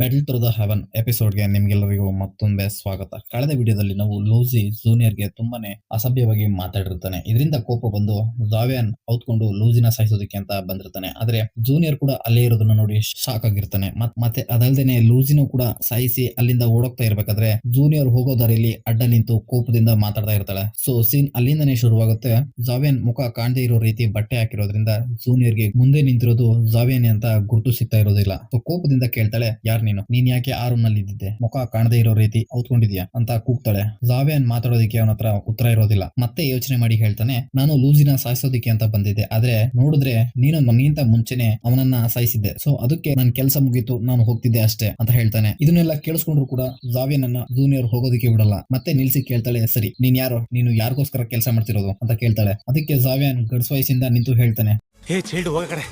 Battle through the heaven ಎಪಿಸೋಡ್ಗೆ ನಿಮ್ಗೆಲ್ಲರಿಗೂ ಮತ್ತೊಂದೇ ಸ್ವಾಗತ. ಕಳೆದ ವಿಡಿಯೋದಲ್ಲಿ ನಾವು ಲೂಸಿ ಜೂನಿಯರ್ಗೆ ತುಂಬಾನೇ ಅಸಭ್ಯವಾಗಿ ಮಾತಾಡಿರ್ತಾನೆ ಇದರಿಂದ ಕೋಪ ಬಂದು ಜಾವಿಯನ್ ಔತ್ಕೊಂಡು ಲೂಸಿನ ಸಾಯಿಸೋದಕ್ಕೆ ಅಂತ ಬಂದಿರ್ತಾನೆ. ಆದ್ರೆ ಜೂನಿಯರ್ ಕೂಡ ಅಲ್ಲೇ ಇರೋದನ್ನ ನೋಡಿ ಶಾಕ್ ಆಗಿರ್ತಾನೆ ಮತ್, ಮತ್ತೆ ಅದಲ್ದೇನೆ ಲೂಸಿನೂ ಕೂಡ ಸಾಯಿಸಿ ಅಲ್ಲಿಂದ ಓಡೋಗ್ತಾ ಇರ್ಬೇಕಾದ್ರೆ ಜೂನಿಯರ್ ಹೋಗೋ ದಾರಿಯಲ್ಲಿ ಅಡ್ಡ ನಿಂತು ಕೋಪದಿಂದ ಮಾತಾಡ್ತಾ ಇರ್ತಾಳೆ. ಸೊ ಸೀನ್ ಅಲ್ಲಿಂದನೇ ಶುರುವಾಗುತ್ತೆ. ಜಾವಿಯನ್ ಮುಖ ಕಾಣದೇ ಇರೋ ರೀತಿ ಬಟ್ಟೆ ಹಾಕಿರೋದ್ರಿಂದ ಜೂನಿಯರ್ಗೆ ಮುಂದೆ ನಿಂತಿರೋದು ಜಾವಿಯನ್ ಅಂತ ಗುರುತು ಸಿಗ್ತಾ ಇರೋದಿಲ್ಲ. ಸೊ ಕೋಪದಿಂದ ಕೇಳ್ತಾಳೆ ಯಾರ್ ನೀನು. ನೀನ್ ಯಾಕೆ ಆ ರೂಮ್ನಲ್ಲಿ ಇದ್ದಿದ್ದೆ? ಮುಖ ಕಾಣದೇ ಇರೋ ರೀತಿ ಔತ್ಕೊಂಡಿದ್ಯಾ? ಅಂತ ಕೂಗ್ತಾಳೆ. ಜಾವಿಯನ್ ಮಾತಾಡೋದಿಕ್ಕೆ ಅವನ ಹತ್ರ ಉತ್ತರ ಇರೋದಿಲ್ಲ. ಮತ್ತೆ ಯೋಚನೆ ಮಾಡಿ ಹೇಳ್ತಾನೆ, ನಾನು ಲೂಸಿನ ಸಾಯಿಸೋದಿಕ್ಕೆ ಅಂತ ಬಂದಿದ್ದೆ. ಆದ್ರೆ ನೋಡಿದ್ರೆ ನೀನು ನನ್ಗಿಂತ ಮುಂಚೆನೆ ಅವನನ್ನ ಸಾಯಿಸಿದ್ದೆ. ಸೊ ಅದಕ್ಕೆ ನನ್ ಕೆಲಸ ಮುಗೀತು. ನಾನು ಹೋಗ್ತಿದ್ದೆ ಅಷ್ಟೇ, ಅಂತ ಹೇಳ್ತಾನೆ. ಇದನ್ನೆಲ್ಲ ಕೇಳಿಸ್ಕೊಂಡ್ರು ಕೂಡ ಜಾವಿಯನ್ ಅನ್ನ ಜೂನಿಯರ್ ಹೋಗೋದಿಕ್ಕೆ ಬಿಡಲ್ಲ. ಮತ್ತೆ ನಿಲ್ಸಿ ಕೇಳ್ತಾಳೆ, ಸರಿ, ನೀನ್ ಯಾರು? ನೀನು ಯಾರಿಗೋಸ್ಕರ ಕೆಲಸ ಮಾಡ್ತಿರೋದು? ಅಂತ ಕೇಳ್ತಾಳೆ. ಅದಕ್ಕೆ ಜಾವಿಯನ್ ಗಡ್ಸ್ ವಯಸ್ಸಿಂದ ನಿಂತು ಹೇಳ್ತಾನೆ ಹೇ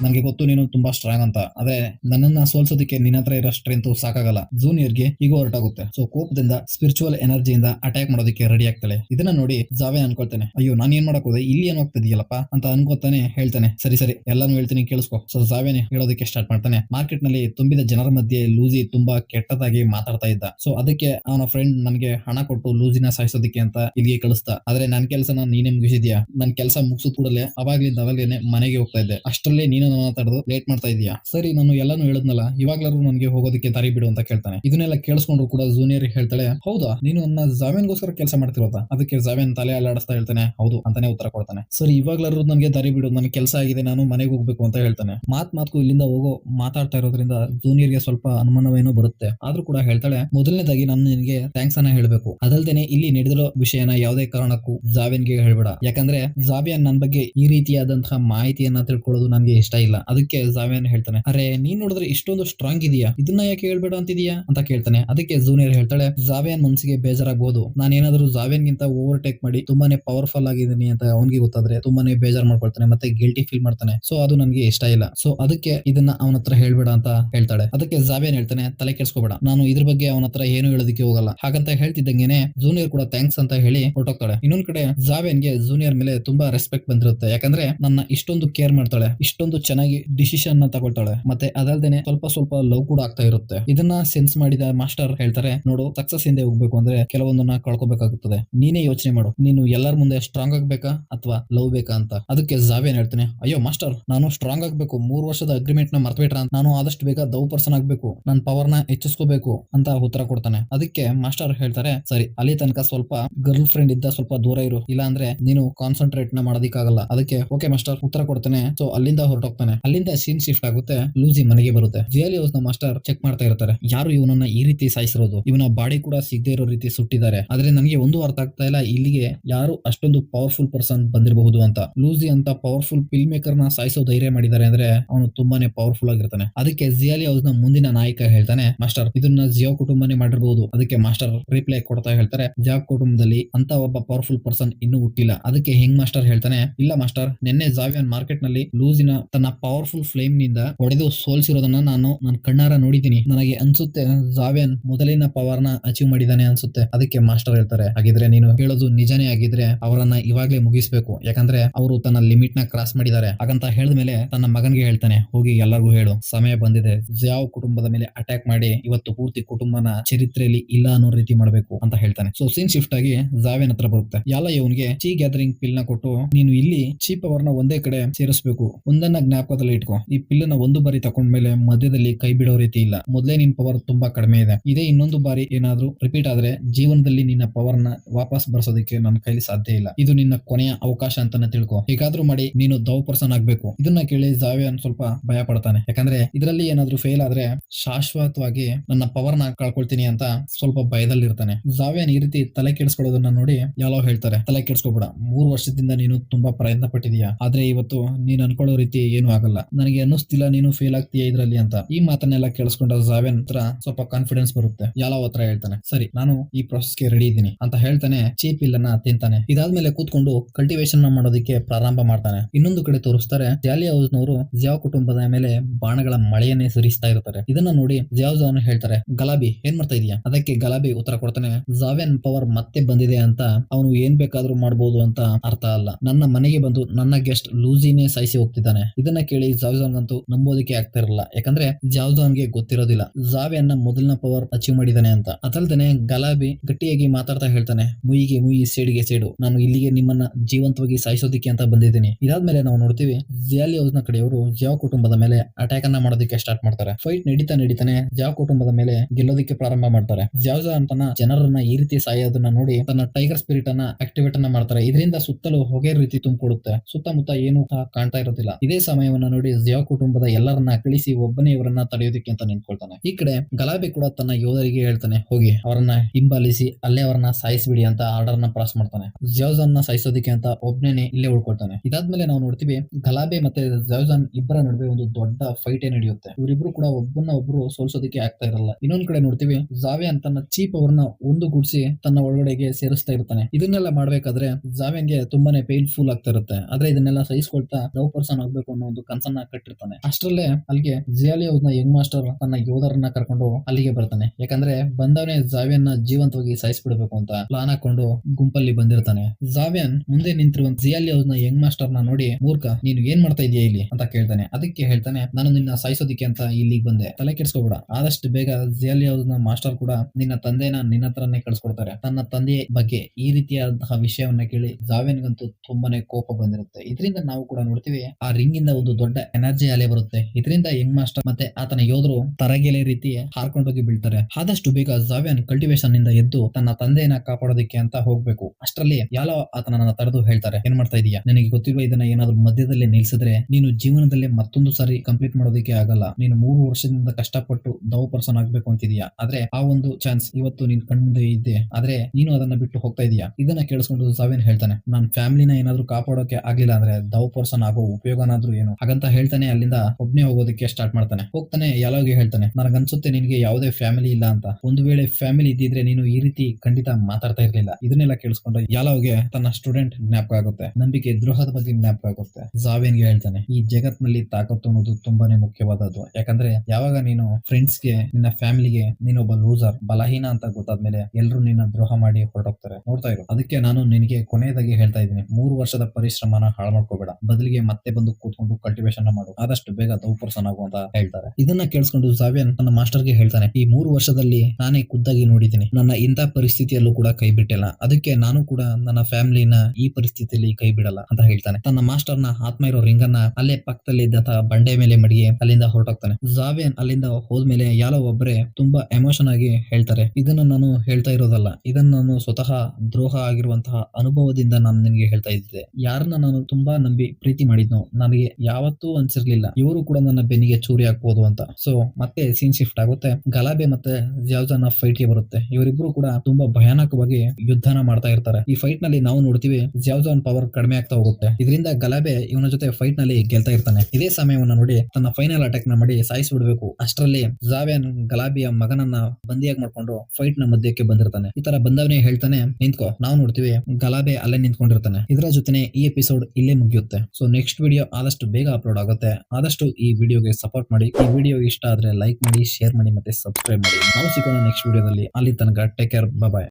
ನನಗೆ ಗೊತ್ತು, ನೀನು ತುಂಬಾ ಸ್ಟ್ರಾಂಗ್ ಅಂತ. ಆದ್ರೆ ನನ್ನನ್ನ ಸೋಲ್ಸೋದಕ್ಕೆ ನಿನ್ನ ಹತ್ರ ಇರೋ ಸ್ಟ್ರೆಂತ್ ಸಾಕಾಗಲ್ಲ. ಜೂನಿಯರ್ಗೆ ಈಗ ಹೊರಟಾಗುತ್ತೆ. ಸೊ ಕೋಪದಿಂದ ಸ್ಪಿರಿಚುವಲ್ ಎನರ್ಜಿಯಿಂದ ಅಟ್ಯಾಕ್ ಮಾಡೋದಕ್ಕೆ ರೆಡಿ ಆಗ್ತಾಳೆ. ಇದನ್ನ ನೋಡಿ ಜಾವೆ ಅನ್ಕೊಳ್ತಾನೆ. ಅಯ್ಯೋ, ನಾನು ಏನ್ ಮಾಡಕ್ ಹೋದೆ? ಇಲ್ಲಿ ಏನ್ ಹೋಗ್ತಿದ್ಯಲ್ಲಪ್ಪ? ಅಂತ ಅನ್ಕೋತಾನೆ ಹೇಳ್ತಾನೆ. ಸರಿ ಸರಿ, ಎಲ್ಲಾನು ಹೇಳ್ತೀನಿ, ಕೇಳಿಸ್ಕೊ. ಸೊ ಜಾವೆನೆ ಹೇಳೋದಕ್ಕೆ ಸ್ಟಾರ್ಟ್ ಮಾಡ್ತಾನೆ. ಮಾರ್ಕೆಟ್ನಲ್ಲಿ ತುಂಬಿದ ಜನರ ಮಧ್ಯೆ ಲೂಸಿ ತುಂಬಾ ಕೆಟ್ಟದಾಗಿ ಮಾತಾಡ್ತಾ ಇದ್ದ. ಸೊ ಅದಕ್ಕೆ ಅವನ ಫ್ರೆಂಡ್ ನನಗೆ ಹಣ ಕೊಟ್ಟು ಲೂಸಿನ ಸಾಯಿಸೋದಕ್ಕೆ ಅಂತ ಇಲ್ಲಿಗೆ ಕಳಿಸ್ತಾ ಆದ್ರೆ ನನ್ ಕೆಲಸನ ನೀನೇ ಮುಗಿಸಿದ್ಯಾ? ನನ್ ಕೆಲಸ ಮುಗಿಸಿದ ಕೂಡಲೇ, ಅವಾಗ್ಲಿಂದ ಅವಾಗ್ಲೇನೆ ಮನೆಗೆ ಹೋಗ್ತಾ ಇದ್ದೆ. ಅಷ್ಟರಲ್ಲೇ ನೀನು ಮಾತಾಡೋದು ತಡೆದು ಲೇಟ್ ಮಾಡ್ತಾ ಇದೀಯಾ? ಸರಿ, ನಾನು ಎಲ್ಲಾನು ಹೇಳದ್ನಲ್ಲ ಇವಾಗ್ಲಾರು ನನಗೆ ಹೋಗೋದಕ್ಕೆ ದಾರಿ ಬಿಡು ಅಂತ ಕೇಳ್ತಾನೆ. ಇದನ್ನೆಲ್ಲ ಕೇಳಿಸ್ಕೊಂಡ್ರು ಕೂಡ ಜೂನಿಯರ್ ಹೇಳ್ತಾಳೆ, ಹೌದಾ, ನೀನು ನನ್ನ ಜಾವೇನ್ಗೋಸ್ಕರ ಕೆಲಸ ಮಾಡ್ತಿರೋದ? ಅದಕ್ಕೆ ಜಾವೇನ್ ತಲೆ ಅಲ್ಲಾಡಿಸ್ತಾ ಹೇಳ್ತಾನೆ, ಹೌದು, ಅಂತಾನೆ ಉತ್ತರ ಕೊಡ್ತಾನೆ. ಸರಿ ಇವಾಗ್ಲಾರು ನನಗೆ ದಾರಿ ಬಿಡು, ನನಗೆ ಕೆಲಸ ಆಗಿದೆ, ನಾನು ಮನೆಗೆ ಹೋಗ್ಬೇಕು, ಅಂತ ಹೇಳ್ತಾನೆ. ಮಾತ್ ಮಾತ್ಕು ಇಲ್ಲಿಂದ ಹೋಗೋ, ಮಾತಾಡ್ತಾ ಇರೋದ್ರಿಂದ ಜೂನಿಯರ್ಗೆ ಸ್ವಲ್ಪ ಅನುಮಾನವೇನೋ ಬರುತ್ತೆ. ಆದ್ರೂ ಕೂಡ ಹೇಳ್ತಾಳೆ, ಮೊದಲನೇದಾಗಿ ನಾನು ನಿನಗೆ ಥ್ಯಾಂಕ್ಸ್ ಅನ್ನ ಹೇಳ್ಬೇಕು. ಅದಲ್ದೇನೆ ಇಲ್ಲಿ ನಡೆದಿರೋ ವಿಷಯನ ಯಾವುದೇ ಕಾರಣಕ್ಕೂ ಜಾವೇನ್ಗೆ ಹೇಳ್ಬೇಡ. ಯಾಕಂದ್ರೆ ಜಾವಿಯನ್ ನನ್ನ ಬಗ್ಗೆ ಈ ರೀತಿಯಾದಂತಹ ಮಾಹಿತಿಯನ್ನ ತಿಳ್ಕೊಳ್ಳೋದು ನನಗೆ ಇಷ್ಟ ಇಲ್ಲ. ಅದಕ್ಕೆ ಜಾವಿಯನ್ ಹೇಳ್ತಾನೆ, ಅರೆ, ನೀನ್ ನೋಡಿದ್ರೆ ಇಷ್ಟೊಂದು ಸ್ಟ್ರಾಂಗ್ ಇದೆಯಾ? ಇದನ್ನ ಯಾಕೆ ಹೇಳ್ಬೇಡ ಅಂತಿದ್ಯಾ? ಅಂತ ಕೇಳ್ತಾನೆ. ಅದಕ್ಕೆ ಜೂನಿಯರ್ ಹೇಳ್ತಾಳೆ ಜಾವಿಯನ್ ಮನ್ಸಿಗೆ ಬೇಜಾರಾಗಬಹುದು ನಾನೇನಾದ್ರೂ ಜಾವಿಯನ್ ಗಿಂತ ಓವರ್ಟೇಕ್ ಮಾಡಿ ತುಂಬಾನೇ ಪವರ್ಫುಲ್ ಆಗಿದ್ದೀನಿ ಅಂತ ಅವನಿಗೆ ಗೊತ್ತಾದ್ರೆ ತುಂಬಾನೇ ಬೇಜಾರ್ ಮಾಡ್ಕೊಳ್ತಾನೆ ಮತ್ತೆ ಗಿಲ್ಟಿ ಫೀಲ್ ಮಾಡ್ತಾನೆ. ಸೊ ಅದು ನನಗೆ ಇಷ್ಟ ಇಲ್ಲ. ಸೊ ಅದಕ್ಕೆ ಇದನ್ನ ಅವನ ಹತ್ರ ಹೇಳ್ಬೇಡ ಅಂತ ಹೇಳ್ತಾಳೆ. ಅದಕ್ಕೆ ಜಾವಿಯನ್ ಹೇಳ್ತಾನೆ, ತಲೆ ಕೆಡ್ಸ್ಕೋಬೇಡ. ನಾನು ಇದ್ರ ಬಗ್ಗೆ ಅವನ ಹತ್ರ ಏನು ಹೇಳೋದಕ್ಕೆ ಹೋಗಲ್ಲ. ಹಾಗಂತ ಹೇಳ್ತಿದ್ದಂಗೆನೆ ಜೂನಿಯರ್ ಕೂಡ ಥ್ಯಾಂಕ್ಸ್ ಅಂತ ಹೇಳಿ ಹೊರಟೋಗ್ತಾಳೆ. ಇನ್ನೊಂದ್ ಕಡೆ ಜಾವಿಯನ್ಗೆ ಜೂನಿಯರ್ ಮೇಲೆ ತುಂಬಾ ರೆಸ್ಪೆಕ್ಟ್ ಬಂದಿರುತ್ತೆ. ಯಾಕಂದ್ರೆ ನನ್ನ ಇಷ್ಟೊಂದು ಕೇರ್ ಮಾಡ್ತಾಳೆ. ಇಷ್ಟೊಂದು ಚೆನ್ನಾಗಿ ಡಿಸಿಷನ್ನ ತಗೊಳ್ತಾಳೆ. ಮತ್ತೆ ಅದಲ್ದೇನೆ ಸ್ವಲ್ಪ ಸ್ವಲ್ಪ ಲವ್ ಕೂಡ ಆಗ್ತಾ ಇರುತ್ತೆ. ಇದನ್ನ ಸೆನ್ಸ್ ಮಾಡಿದ ಮಾಸ್ಟರ್ ಹೇಳ್ತಾರೆ, ನೋಡು ಸಕ್ಸಸ್ ಹಿಂದೆ ಹೋಗ್ಬೇಕು ಅಂದ್ರೆ ಕೆಲವೊಂದನ್ನ ಕಳ್ಕೊಬೇಕಾಗುತ್ತದೆ. ನೀನೇ ಯೋಚನೆ ಮಾಡು. ನೀನು ಎಲ್ಲರ ಮುಂದೆ ಸ್ಟ್ರಾಂಗ್ ಆಗ್ಬೇಕಾ ಅಥವಾ ಲವ್ ಬೇಕಾ ಅಂತ? ಅದಕ್ಕೆ ಜಾವೇನ್ ಹೇಳ್ತಾನೆ, ಅಯ್ಯೋ ಮಾಸ್ಟರ್ ನಾನು ಸ್ಟ್ರಾಂಗ್ ಆಗ್ಬೇಕು. ಮೂರ್ ವರ್ಷದ ಅಗ್ರಿಮೆಂಟ್ನ ಮರ್ತ್ಬಿಟ್ರ ನಾನು ಆದಷ್ಟು ಬೇಗ ದವ್ ಪರ್ಸನ್ ಆಗ್ಬೇಕು. ನನ್ನ ಪವರ್ನ ಹೆಚ್ಚಿಸ್ಕೋಬೇಕು, ಅಂತ ಉತ್ತರ ಕೊಡ್ತಾನೆ. ಅದಕ್ಕೆ ಮಾಸ್ಟರ್ ಹೇಳ್ತಾರೆ, ಸರಿ, ಅಲ್ಲಿ ತನಕ ಸ್ವಲ್ಪ ಗರ್ಲ್ ಫ್ರೆಂಡ್ ಇದ್ದ ಸ್ವಲ್ಪ ದೂರ ಇರು. ಇಲ್ಲ ಅಂದ್ರೆ ನೀನು ಕಾನ್ಸಂಟ್ರೇಟ್ನ ಮಾಡೋದಿಕ್ಕಾಗಲ್ಲ. ಅದಕ್ಕೆ, ಓಕೆ ಮಾಸ್ಟರ್ ಉತ್ತರ ಕೊಡ್ತಾನೆ ಸೊ ಅಲ್ಲಿಂದ ಹೊರಟೋಗ್ತಾನೆ. ಅಲ್ಲಿಂದ ಸೀನ್ ಶಿಫ್ಟ್ ಆಗುತ್ತೆ ಲೂಸಿ ಮನೆಗೆ ಬರುತ್ತೆ. ಜೇಲಿ ಹೌಸ್ನ ಮಾಸ್ಟರ್ ಚೆಕ್ ಮಾಡ್ತಾ ಇರ್ತಾರೆ. ಯಾರು ಇವನನ್ನ ಈ ರೀತಿ ಸಾಯಿಸಿರೋದು? ಇವನ ಬಾಡಿ ಕೂಡ ಸಿಗದೆ ಇರೋ ರೀತಿ ಸುಟ್ಟಿದ್ದಾರೆ. ಆದ್ರೆ ನನಗೆ ಒಂದು ಅರ್ಥ ಆಗ್ತಾ ಇಲ್ಲ, ಇಲ್ಲಿಗೆ ಯಾರು ಅಷ್ಟೊಂದು ಪವರ್ಫುಲ್ ಪರ್ಸನ್ ಬಂದಿರಬಹುದು ಅಂತ. ಲೂಸಿ ಅಂತ ಪವರ್ಫುಲ್ ಫಿಲ್ಮ್ ಮೇಕರ್ನ ಸಾಯಿಸೋ ಧೈರ್ಯ ಮಾಡಿದ್ದಾರೆ ಅಂದ್ರೆ ಅವನು ತುಂಬಾನೇ ಪವರ್ಫುಲ್ ಆಗಿರ್ತಾನೆ. ಅದಕ್ಕೆ ಜಿಯಾಲಿ ಹೌಸ್ನ ಮುಂದಿನ ನಾಯಕ ಹೇಳ್ತಾನೆ ಮಾಸ್ಟರ್ ಇದನ್ನ ಜಿಯೋ ಕುಟುಂಬನೇ ಮಾಡಿರಬಹುದು ಅದಕ್ಕೆ ಮಾಸ್ಟರ್ ರಿಪ್ಲೈ ಕೊಡ್ತಾ ಹೇಳ್ತಾರೆ ಜಿಯೋ ಕುಟುಂಬದಲ್ಲಿ ಅಂತ ಒಬ್ಬ ಪವರ್ಫುಲ್ ಪರ್ಸನ್ ಇನ್ನೂ ಹುಟ್ಟಿಲ್ಲ. ಅದಕ್ಕೆ ಹೆಂಗ್ ಮಾಸ್ಟರ್ ಹೇಳ್ತಾನೆ, ಇಲ್ಲ ಮಾಸ್ಟರ್ ನಿನ್ನೆ ಜಾವಿಯನ್ ಮಾರ್ಕೆಟ್ನಲ್ಲಿ ಲೂಸಿನ ತನ್ನ ಪವರ್ಫುಲ್ ಫ್ಲೇಮ್ನಿಂದ ಹೊಡೆದು ಸೋಲ್ಸಿರೋದನ್ನ ನಾನು ನನ್ನ ಕಣ್ಣಾರ ನೋಡಿದ್ದೀನಿ. ನನಗೆ ಅನ್ಸುತ್ತೆ ಜಾವಿಯನ್ ಮೊದಲಿನ ಪವರ್ನ ಅಚೀವ್ ಮಾಡಿದಾನೆ ಅನ್ಸುತ್ತೆ. ಅದಕ್ಕೆ ಮಾಸ್ಟರ್ ಹೇಳ್ತಾರೆ. ಹಾಗಿದ್ರೆ ನೀನು ಹೇಳೋದು ನಿಜನೇ ಆಗಿದ್ರೆ ಅವರನ್ನ ಇವಾಗ್ಲೇ ಮುಗಿಸ್ಬೇಕು. ಯಾಕಂದ್ರೆ ಅವರು ತನ್ನ ಲಿಮಿಟ್ನ ಕ್ರಾಸ್ ಮಾಡಿದ್ದಾರೆ. ಹಾಗಂತ ಹೇಳಿದ್ಮೇಲೆ ತನ್ನ ಮಗನ್ಗೆ ಹೇಳ್ತಾನೆ, ಹೋಗಿ ಎಲ್ಲರಿಗೂ ಹೇಳು. ಸಮಯ ಬಂದಿದೆ. ಯಾವ ಕುಟುಂಬದ ಮೇಲೆ ಅಟ್ಯಾಕ್ ಮಾಡಿ ಇವತ್ತು ಪೂರ್ತಿ ಕುಟುಂಬನ ಚರಿತ್ರೆಯಲ್ಲಿ ಇಲ್ಲ ಅನ್ನೋ ರೀತಿ ಮಾಡಬೇಕು, ಅಂತ ಹೇಳ್ತಾನೆ. ಸೊ ಸೀನ್ ಶಿಫ್ಟ್ ಆಗಿ ಜಾವೇನ್ ಹತ್ರ ಬರುತ್ತೆ. ಎಲ್ಲ ಇವನ್ಗೆ ಚೀ ಗ್ಯಾದರಿಂಗ್ ಪಿಲ್ನ ಕೊಟ್ಟು, ನೀನು ಇಲ್ಲಿ ಚೀ ಪವರ್ನ ಒಂದೇ ಕಡೆ ಸೇರಿಸಬೇಕು ಒಂದನ್ನ ಜ್ಞಾಪಕದಲ್ಲಿ ಇಟ್ಕೋ. ಈ ಪಿಲ್ಲನ್ನ ಒಂದು ಬಾರಿ ತಕೊಂಡ್ಮೇಲೆ ಮಧ್ಯದಲ್ಲಿ ಕೈ ಬಿಡೋ ರೀತಿ ಇಲ್ಲ. ಮೊದಲೇ ನಿನ್ ಪವರ್ ತುಂಬಾ ಕಡಿಮೆ ಇದೆ. ಇದೇ ಇನ್ನೊಂದು ಬಾರಿ ಏನಾದ್ರೂ ರಿಪೀಟ್ ಆದ್ರೆ ಜೀವನದಲ್ಲಿ ನಿನ್ನ ಪವರ್ನ ವಾಪಸ್ ಬರ್ಸೋದಕ್ಕೆ ನನ್ನ ಕೈಲಿ ಸಾಧ್ಯ ಇಲ್ಲ. ಇದು ನಿನ್ನ ಕೊನೆಯ ಅವಕಾಶ ಅಂತಾನೆ ತಿಳ್ಕೊ. ಹೇಗಾದ್ರೂ ಮಾಡಿ ನೀನು ದವ್ ಪರ್ಸನ್ ಆಗ್ಬೇಕು. ಇದನ್ನ ಕೇಳಿ ಜಾವಿಯನ್ ಸ್ವಲ್ಪ ಭಯ ಪಡ್ತಾನೆ. ಯಾಕಂದ್ರೆ ಇದರಲ್ಲಿ ಏನಾದ್ರೂ ಫೇಲ್ ಆದ್ರೆ ಶಾಶ್ವತವಾಗಿ ನನ್ನ ಪವರ್ನ ಕಳ್ಕೊಳ್ತೀನಿ ಅಂತ ಸ್ವಲ್ಪ ಭಯದಲ್ಲಿ ಇರ್ತಾನೆ. ಜಾವಿಯನ್ ಈ ರೀತಿ ತಲೆ ಕೆಡಿಸ್ಕೊಳ್ಳೋದನ್ನ ನೋಡಿ ಯಾವ ಹೇಳ್ತಾರೆ. ತಲೆ ಕೆಡ್ಸ್ಕೊಬೇಡ. ಮೂರ್ ವರ್ಷದಿಂದ ನೀನು ತುಂಬಾ ಪ್ರಯತ್ನ ಪಟ್ಟಿದೀಯ ಆದ್ರೆ ಇವತ್ತು ನೀನ್ ಅನ್ಕೊಳ್ಳೋ ರೀತಿ ಏನು ಆಗಲ್ಲ. ನನಗೆ ಅನ್ನಿಸ್ತಿಲ್ಲ ನೀನು ಫೇಲ್ ಆಗ್ತೀಯ ಇದ್ರಲ್ಲಿ ಅಂತ. ಈ ಮಾತನ್ನೆಲ್ಲ ಕೇಳಿಸ್ಕೊಂಡ ಜಾವೆನ್ ಹತ್ರ ಸ್ವಲ್ಪ ಕಾನ್ಫಿಡೆನ್ಸ್ ಬರುತ್ತೆ. ಯಾವ ಹತ್ರ ಹೇಳ್ತಾನೆ, ಸರಿ, ನಾನು ಈ ಗೆ ರೆಡಿ ಇದ್ದೀನಿ. ಅಂತ ಹೇಳ್ತಾನೆ ಚೀಪ್ ಇಲ್ಲನ್ನ ತಿಂತಾನೆ. ಇದಾದ್ಮೇಲೆ ಕೂತ್ಕೊಂಡು ಕಲ್ಟಿವೇಶನ್ ಮಾಡೋದಕ್ಕೆ ಪ್ರಾರಂಭ ಮಾಡ್ತಾನೆ. ಇನ್ನೊಂದು ಕಡೆ ತೋರಿಸ್ತಾರೆ, ಜಾಲಿ ಹೌಸ್ ನವರು ಜಾವ್ ಕುಟುಂಬದ ಮೇಲೆ ಬಾಣಗಳ ಮಳೆಯನ್ನೇ ಸುರಿಸ್ತಾ ಇರ್ತಾರೆ. ಇದನ್ನ ನೋಡಿ ಜಾವ್ ಜಾವ್ ಹೇಳ್ತಾರೆ ಗಲಾಬಿ ಏನ್ ಮಾಡ್ತಾ ಇದೀಯಾ? ಅದಕ್ಕೆ ಗಲಾಬಿ ಉತ್ತರ ಕೊಡ್ತಾನೆ ಜಾವೆನ್ ಪವರ್ ಮತ್ತೆ ಬಂದಿದೆ ಅಂತ, ಅವನು ಏನ್ ಬೇಕಾದ್ರೂ ಮಾಡಬಹುದು ಅಂತ ಅರ್ಥ ಅಲ್ಲ. ನನ್ನ ಮನೆಗೆ ಬಂದು ನನ್ನ ಗೆಸ್ಟ್ ಲೂಸಿನೇ ಸಾಯಿಸಿ ಹೋಗ್ತಿದ್ದಾನೆ. ಇದನ್ನ ಕೇಳಿ ಜಾವ್ಜಾನ್ ಅಂತೂ ನಂಬೋದಕ್ಕೆ ಆಗ್ತಾ ಇರಲ್ಲ. ಯಾಕಂದ್ರೆ ಜಾವ್ಜಾನ್ಗೆ ಗೊತ್ತಿರೋದಿಲ್ಲ. ಜಾವಿಯನ್ನ ಮೊದಲಿನ ಪವರ್ ಅಚೀವ್ ಮಾಡಿದಾನೆ ಅಂತ. ಅದಲ್ದೇನೆ ಗಲಾಬಿ ಗಟ್ಟಿಯಾಗಿ ಮಾತಾಡ್ತಾ ಹೇಳ್ತಾನೆ. ಮುಯಿಗೆ ಮುಯಿ ಸೇಡಿಗೆ ಸೇಡು. ನಾನು ಇಲ್ಲಿಗೆ ನಿಮ್ಮನ್ನ ಜೀವಂತವಾಗಿ ಸಾಯಿಸೋದಿಕ್ಕೆ ಅಂತ ಬಂದಿದ್ದೀನಿ. ಇದಾದ್ಮೇಲೆ ನಾವು ನೋಡ್ತೀವಿ ಜಿಯಾಲಿ ಹೌಸ್ನ ಕಡೆಯವರು ಜಾವ್ ಕುಟುಂಬದ ಮೇಲೆ ಅಟ್ಯಾಕ್ ಅನ್ನ ಮಾಡೋದಕ್ಕೆ ಸ್ಟಾರ್ಟ್ ಮಾಡ್ತಾರೆ. ಫೈಟ್ ನಡೀತಾ ನಡೀತಾನೆ ಜಾವ್ ಕುಟುಂಬದ ಮೇಲೆ ಗೆಲ್ಲೋದಕ್ಕೆ ಪ್ರಾರಂಭ ಮಾಡ್ತಾರೆ. ಜಾವ್ಜಾ ಅಂತನ ಜನರನ್ನ ಈ ರೀತಿ ಸಾಯೋದನ್ನ ನೋಡಿ ತನ್ನ ಟೈಗರ್ ಸ್ಪಿರಿಟ್ ಅನ್ನ ಆಕ್ಟಿವೇಟ್ ಅನ್ನ ಮಾಡ್ತಾರೆ. ಇದರಿಂದ ಸುತ್ತಲೂ ಹೊಗೆ ರೀತಿ ತುಂಬಿಕೊಡುತ್ತೆ. ಸುತ್ತಮುತ್ತ ಏನು ಸಹ ಕಾಣ್ತಾ ಇರೋದಿಲ್ಲ. ಇದೇ ಸಮಯವನ್ನ ನೋಡಿ ಜಿಯಾ ಕುಟುಂಬದ ಎಲ್ಲರನ್ನ ಕಳಿಸಿ ಒಬ್ಬನೇ ಇವರನ್ನ ತಡೆಯೋದಕ್ಕೆ ಅಂತ ನಿಂತ್ಕೊಳ್ತಾನೆ. ಈ ಕಡೆ ಗಲಾಬೆ ಕೂಡ ತನ್ನ ಯೋಧರಿಗೆ ಹೇಳ್ತಾನೆ, ಹೋಗಿ, ಅವರನ್ನ ಹಿಂಬಾಲಿಸಿ ಅಲ್ಲೇ ಅವರನ್ನ ಸಾಯಿಸಿಬಿಡಿ ಅಂತ ಆರ್ಡರ್ನ ಪಾಸ್ ಮಾಡ್ತಾನೆ. ಜೌಜನ್ನ ಸಾಯಿಸೋದಕ್ಕೆ ಅಂತ ಒಬ್ನೇನೆ ಇಲ್ಲೇ ಉಳ್ಕೊಳ್ತಾನೆ. ಇದಾದ್ಮೇಲೆ ನಾವು ನೋಡ್ತೀವಿ ಗಲಾಬೆ ಮತ್ತೆ ಜೌಜನ್ ಇಬ್ಬರ ನಡುವೆ ಒಂದು ದೊಡ್ಡ ಫೈಟ್ ನಡೆಯುತ್ತೆ. ಇವರಿಬ್ರು ಕೂಡ ಒಬ್ಬನ ಒಬ್ರು ಸೋಲ್ಸೋದಕ್ಕೆ ಆಗ್ತಾ ಇರಲ್ಲ. ಇನ್ನೊಂದ್ ಕಡೆ ನೋಡ್ತೀವಿ ಜಾವೆ ತನ್ನ ಚೀಪ್ ಅವ್ರನ್ನ ಒಂದುಗೂಡಿಸಿ ತನ್ನ ಒಳಗಡೆಗೆ ಸೇರಿಸ್ತಾ ಇರ್ತಾನೆ. ಇದನ್ನೆಲ್ಲ ಮಾಡ್ಬೇಕಾದ್ರೆ ಜಾವೆನ್ಗೆ ತುಂಬಾನೇ ಪೇನ್ಫುಲ್ ಆಗ್ತಾ ಇರುತ್ತೆ. ಆದ್ರೆ ಇದನ್ನೆಲ್ಲ ಸಹಿಸ್ಕೊಳ್ತಾ ಲವ್ ಪರ್ಸನ್ ಆಗ್ಬೇಕು ಅನ್ನೋ ಒಂದು ಕನ್ಸನ್ನ ಕಟ್ಟಿರ್ತಾನೆ. ಅಷ್ಟರಲ್ಲೇ ಅಲ್ಲಿಗೆ ಜಿಯಾಲಿ ಅವ್ರನ್ನ ನ ಯಂಗ್ ಮಾಸ್ಟರ್ ತನ್ನ ಯೋಧರನ್ನ ಕರ್ಕೊಂಡು ಅಲ್ಲಿಗೆ ಬರ್ತಾನೆ. ಯಾಕಂದ್ರೆ ಬಂದವನೇ ಜಾವಿಯನ್ನ ಜೀವಂತವಾಗಿ ಸಾಯಿಸ್ಬಿಡ್ಬೇಕು ಅಂತ ಪ್ಲಾನ್ ಹಾಕೊಂಡು ಗುಂಪಲ್ಲಿ ಬಂದಿರ್ತಾನೆ. ಜಾವಿಯನ್ ಮುಂದೆ ನಿಂತಿರುವ ಜಿಯಾಲಿ ಅವ್ರನ್ನ ಯಂಗ್ ಮಾಸ್ಟರ್ನ ನೋಡಿ, ಮೂರ್ಖ, ನೀನು ಏನ್ ಮಾಡ್ತಾ ಇದೀಯ ಇಲ್ಲಿ? ಅಂತ ಕೇಳ್ತಾನೆ. ಅದಕ್ಕೆ ಹೇಳ್ತಾನೆ, ನಾನು ನಿನ್ನ ಸಾಯಿಸೋದಿಕ್ಕೆ ಅಂತ ಇಲ್ಲಿಗೆ ಬಂದೆ. ತಲೆ ಕೆಡ್ಸ್ಕೊಬೇಡ. ಆದಷ್ಟು ಬೇಗ ಜಿಯಾಲಿ ಅವ್ರನ್ನ ನ ಮಾಸ್ಟರ್ ಕೂಡ ನಿನ್ನ ತಂದೆನ ನಿನ್ನ ಹತ್ರನೇ ಕಳ್ಸ್ಕೊಡ್ತಾರೆ. ತನ್ನ ತಂದೆಯ ಬಗ್ಗೆ ಈ ರೀತಿಯಾದಂತಹ ವಿಷಯವನ್ನ ಕೇಳಿ ಜಾವಿಯನ್ಗಂತೂ ತುಂಬಾನೇ ಕೋಪ ಬಂದಿರುತ್ತೆ. ಇದರಿಂದ ನಾವು ಕೂಡ ನೋಡ್ತೀವಿ ಆ ರಿಂಗ್ ಇಂದ ಒಂದು ದೊಡ್ಡ ಎನರ್ಜಿ ಅಲೆ ಬರುತ್ತೆ. ಇದರಿಂದ ಯಂಗ್ ಮಾಸ್ಟರ್ ಮತ್ತೆ ಆತನ ಯೋಧರು ತರಗೆಲೆ ರೀತಿ ಹಾರ್ಕೊಂಡೋಗಿ ಬೀಳ್ತಾರೆ. ಆದಷ್ಟು ಬೇಗ ಜಾವಿಯನ್ ಕಲ್ಟಿವೇಶನ್ನಿಂದ ಎದ್ದು ತನ್ನ ತಂದೆಯನ್ನ ಕಾಪಾಡೋದಕ್ಕೆ ಅಂತ ಹೋಗ್ಬೇಕು. ಅಷ್ಟರಲ್ಲಿ ಯಾಲೋ ಆತನನ್ನ ತಡೆದು ಹೇಳ್ತಾರೆ, ಏನ್ ಮಾಡ್ತಾ ಇದೀಯಾ? ನನಗೆ ಗೊತ್ತಿರುವ ಇದನ್ನ ಏನಾದ್ರು ಮಧ್ಯದಲ್ಲಿ ನಿಲ್ಸಿದ್ರೆ ನೀನು ಜೀವನದಲ್ಲಿ ಮತ್ತೊಂದು ಸಾರಿ ಕಂಪ್ಲೀಟ್ ಮಾಡೋದಕ್ಕೆ ಆಗಲ್ಲ. ನೀನು ಮೂರು ವರ್ಷದಿಂದ ಕಷ್ಟಪಟ್ಟು ದವ್ ಪರ್ಸನ್ ಆಗ್ಬೇಕು ಅಂತಿದೀಯಾ? ಆದ್ರೆ ಆ ಒಂದು ಚಾನ್ಸ್ ಇವತ್ತು ನಿನ್ ಕಣ್ಮುಂದೆ ಇದ್ದೆ ಆದ್ರೆ ನೀನು ಅದನ್ನ ಬಿಟ್ಟು ಹೋಗ್ತಾ ಇದೀಯಾ? ಇದನ್ನ ಕೇಳಿಸ್ಕೊಂಡು ಜಾವಿಯನ್ ಹೇಳ್ತಾನೆ, ನಾನ್ ಫ್ಯಾಮಿಲಿನ ಏನಾದ್ರು ಕಾಪಾಡೋಕೆ ಆಗ್ಲಿಲ್ಲ ಅಂದ್ರೆ ದವ್ ಪರ್ಸನ್ ಆಗೋ ಉಪಯೋಗನಾದ್ರೂ ಏನು? ಹಾಗಂತ ಹೇಳ್ತಾನೆ, ಅಲ್ಲಿಂದ ಒಬ್ನೇ ಹೋಗೋದಕ್ಕೆ ಸ್ಟಾರ್ಟ್ ಮಾಡ್ತಾನೆ. ಹೋಗ್ತಾನೆ ಯಾಲೋಗೆ ಹೇಳ್ತಾನೆ, ನನಗನ್ಸುತ್ತೆ ನಿನಗೆ ಯಾವುದೇ ಫ್ಯಾಮಿಲಿ ಇಲ್ಲ ಅಂತ. ಒಂದು ವೇಳೆ ಫ್ಯಾಮಿಲಿ ಇದ್ದಿದ್ರೆ ನೀನು ಈ ರೀತಿ ಖಂಡಿತ ಮಾತಾಡ್ತಾ ಇರ್ಲಿಲ್ಲ. ಇದನ್ನೆಲ್ಲ ಕೇಳಿಸ್ಕೊಂಡು ಯಾಲೋಗೆ ತನ್ನ ಸ್ಟೂಡೆಂಟ್ ಜ್ಞಾಪಕ ಆಗುತ್ತೆ. ನಂಬಿಕೆ ದ್ರೋಹದ ಬಗ್ಗೆ ಜ್ಞಾಪಕ ಆಗುತ್ತೆ. ಜಾವೇನ್ಗೆ ಹೇಳ್ತಾನೆ, ಈ ಜಗತ್ನಲ್ಲಿ ತಾಕತ್ತು ಅನ್ನೋದು ತುಂಬಾನೇ ಮುಖ್ಯವಾದದ್ದು. ಯಾಕಂದ್ರೆ ಯಾವಾಗ ನೀನು ಫ್ರೆಂಡ್ಸ್ಗೆ ನಿನ್ನ ಫ್ಯಾಮಿಲಿಗೆ ನೀನೊಬ್ಬ ಲೂಸರ್ ಬಲಹೀನ ಅಂತ ಗೊತ್ತಾದ್ಮೇಲೆ ಎಲ್ಲರೂ ನಿನ್ನ ದ್ರೋಹ ಮಾಡಿ ಹೊರಟೋಗ್ತಾರೆ. ನೋಡ್ತಾ ಇರೋ. ಅದಕ್ಕೆ ನಾನು ನಿನಗೆ ಕೊನೆಯದಾಗಿ ಹೇಳ್ತಾ ಇದ್ದೀನಿ. ಮೂರು ವರ್ಷದ ಪರಿಶ್ರಮನ ಹಾಳು ಮಾಡ್ಕೋಬೇಡ. ಬದಲಿಗೆ ಮತ್ತೆ ಬಂದು ಕೂತ್ಕೊಂಡು ಕಲ್ಟಿವೇಶನ್ ಮಾಡು. ಆದಷ್ಟು ಬೇಗ ದೌ ಪರ್ಸನ್ ಆಗು ಅಂತ ಹೇಳ್ತಾರೆ. ಇದನ್ನ ಕೇಳಿಸ್ಕೊಂಡು ಜಾವಿಯನ್ ತನ್ನ ಮಾಸ್ಟರ್ಗೆ ಹೇಳ್ತಾನೆ, ಈ ಮೂರು ವರ್ಷದಲ್ಲಿ ನಾನೇ ಖುದ್ದಾಗಿ ನೋಡಿದ್ದೀನಿ. ನನ್ನ ಇಂಥ ಪರಿಸ್ಥಿತಿಯಲ್ಲೂ ಕೂಡ ಕೈ ಬಿಟ್ಟಿಲ್ಲ. ಅದಕ್ಕೆ ನಾನು ಕೂಡ ನನ್ನ ಫ್ಯಾಮಿಲಿನ ಈ ಪರಿಸ್ಥಿತಿಯಲ್ಲಿ ಕೈ ಬಿಡಲ್ಲ, ಅಂತ ಹೇಳ್ತಾನೆ. ತನ್ನ ಮಾಸ್ಟರ್ನ ಆತ್ಮ ಇರೋ ರಿಂಗ್ ಅನ್ನ ಅಲ್ಲೇ ಪಕ್ಕದಲ್ಲಿ ಇದ್ದ ಬಂಡೆ ಮೇಲೆ ಮಡಿಗೆ ಅಲ್ಲಿಂದ ಹೊರಟೋಗ್ತಾನೆ. ಜಾವಿಯನ್ ಅಲ್ಲಿಂದ ಹೋದ್ಮೇಲೆ ಯಾರೋ ಒಬ್ಬರೇ ತುಂಬಾ ಎಮೋಷನ್ ಆಗಿ ಹೇಳ್ತಾರೆ, ಇದನ್ನ ನಾನು ಹೇಳ್ತಾ ಇರೋದಲ್ಲ. ಇದನ್ನ ನಾನು ಸ್ವತಃ ದ್ರೋಹ ಆಗಿರುವಂತಹ ಅನುಭವದಿಂದ ನಾನು ನಿನಗೆ ಹೇಳ್ತಾ ಇದ್ದೆ. ಯಾರನ್ನ ನಾನು ತುಂಬಾ ನಂಬಿ ಪ್ರೀತಿ ಮಾಡಿದ್ನೋ, ನನಗೆ ಯಾವತ್ತೂ ಅನ್ಸಿರ್ಲಿಲ್ಲ. ಇವರು ಕೂಡ ನನ್ನ ಬೆನ್ನಿಗೆ ಚೂರಿ ಹಾಕ್ಬೋದು ಅಂತ. ಸೊ ಮತ್ತೆ ಸೀನ್ ಶಿಫ್ಟ್ ಆಗುತ್ತೆ. ಗಲಾಬೆ ಮತ್ತೆ ಜಾವ್ಜಾನ ಫೈಟ್ಗೆ ಬರುತ್ತೆ. ಇವರಿಬ್ರು ಕೂಡ ತುಂಬಾ ಭಯಾನಕವಾಗಿ ಯುದ್ಧನ ಮಾಡ್ತಾ ಇರ್ತಾರೆ. ಈ ಫೈಟ್ನಲ್ಲಿ ನಾವು ನೋಡ್ತೀವಿ ಜಾವ್ಜಾನ್ ಪವರ್ ಕಡಿಮೆ ಆಗ್ತಾ ಹೋಗುತ್ತೆ. ಇದರಿಂದ ಗಲಾಬೆ ಇವನ ಜೊತೆ ಫೈಟ್ನಲ್ಲಿ ಗೆಲ್ತಾ ಇರ್ತಾನೆ. ಇದೇ ಸಮಯವನ್ನ ನೋಡಿ ತನ್ನ ಫೈನಲ್ ಅಟ್ಯಾಕ್ನ ಮಾಡಿ ಸಾಯಿಸ್ಬಿಡ್ಬೇಕು. ಅಷ್ಟರಲ್ಲಿ ಜಾವ್ಯಾನ್ ಗಲಾಬಿಯ ಮಗನನ್ನ ಬಂದಿಯಾಗಿ ಮಾಡ್ಕೊಂಡು ಫೈಟ್ನ ಮಧ್ಯಕ್ಕೆ ಬಂದಿರ್ತಾನೆ. ಈ ತರ ಬಂದವನೇ ಹೇಳ್ತಾನೆ, ನಿಂತ್ಕೋ, ನಾವು ನೋಡ್ತೀವಿ ಗಲಾಬೆ ಅಲ್ಲೇ ನಿಂತ್ಕೊಂಡಿರ್ತಾನೆ. ಇದರ ಜೊತೆ ಈ ಎಪಿಸೋಡ್ ಇಲ್ಲೇ ಮುಗಿಯುತ್ತೆ. ಸೊ ನೆಕ್ಸ್ಟ್ ವಿಡಿಯೋ ಆದಷ್ಟು ಬೇಗ ಅಪ್ಲೋಡ್ ಆಗುತ್ತೆ. ಆದಷ್ಟು ಈ ವಿಡಿಯೋಗೆ ಸಪೋರ್ಟ್ ಮಾಡಿ. ಈ ವಿಡಿಯೋ ಇಷ್ಟ ಆದ್ರೆ ಲೈಕ್ ಮಾಡಿ ಶೇರ್ ಮಾಡಿ ಮತ್ತೆ ಸಬ್ಸ್ಕ್ರೈಬ್ ಮಾಡಿ. ನಾವು ಸಿಗೋಣ ನೆಕ್ಸ್ಟ್ ವಿಡಿಯೋದಲ್ಲಿ ಅಲ್ಲಿ ತನಕ ಟೇಕ್ ಕೇರ್ ಬಾಯ್